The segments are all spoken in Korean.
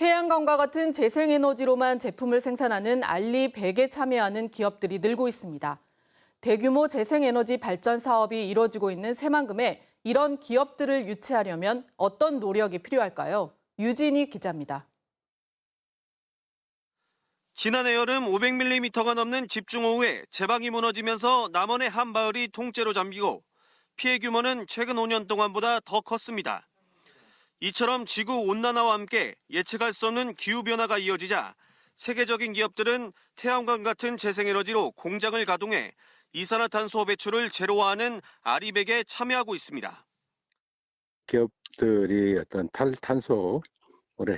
태양광과 같은 재생에너지로만 제품을 생산하는 알리 100에 참여하는 기업들이 늘고 있습니다. 대규모 재생에너지 발전 사업이 이뤄지고 있는 새만금에 이런 기업들을 유치하려면 어떤 노력이 필요할까요? 유진희 기자입니다. 지난해 여름 500mm가 넘는 집중호우에 제방이 무너지면서 남원의 한 마을이 통째로 잠기고 피해 규모는 최근 5년 동안보다 더 컸습니다. 이처럼 지구 온난화와 함께 예측할 수 없는 기후 변화가 이어지자 세계적인 기업들은 태양광 같은 재생에너지로 공장을 가동해 이산화탄소 배출을 제로화하는 아리백에 참여하고 있습니다. 기업들이 어떤 탈탄소를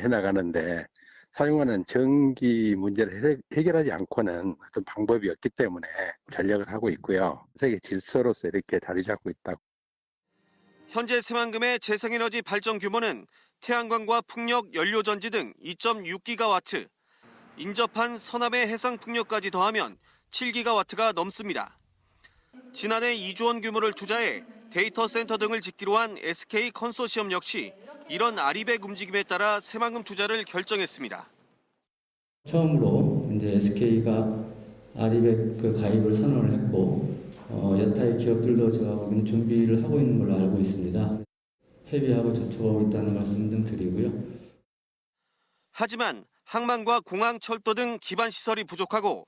해나가는데 사용하는 전기 문제를 해- 해결하지 않고는 어떤 방법이 없기 때문에 전력을 하고 있고요. 세계 질서로서 이렇게 자리 잡고 있다고 현재 새만금의 재생에너지 발전 규모는 태양광과 풍력, 연료전지 등 2.6기가와트, 인접한 서남의 해상풍력까지 더하면 7기가와트가 넘습니다. 지난해 2조 원 규모를 투자해 데이터 센터 등을 짓기로 한 SK 컨소시엄 역시 이런 아리백 움직임에 따라 새만금 투자를 결정했습니다. 처음으로 이제 SK가 아리백 그 가입을 선언을 했고 타의 기업들도 제가 보기에는 준비를 하고 있는 걸로 알고 있습니다. 협의하고 접촉하고 있다는 말씀 등 드리고요. 하지만 항만과 공항, 철도 등 기반 시설이 부족하고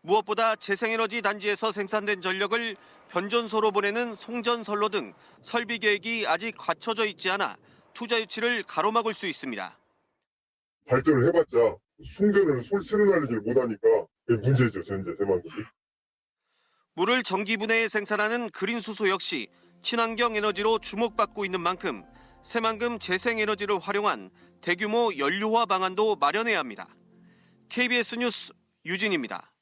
무엇보다 재생에너지 단지에서 생산된 전력을 변전소로 보내는 송전선로 등 설비 계획이 아직 갖춰져 있지 않아 투자 유치를 가로막을 수 있습니다. 발전을 해봤자 순간을 솔 실현하지 못하니까 문제죠 현재 새만금이. 물을 전기 분해해 생산하는 그린 수소 역시 친환경 에너지로 주목받고 있는 만큼 새만금 재생에너지를 활용한 대규모 연료화 방안도 마련해야 합니다. KBS 뉴스 유진입니다.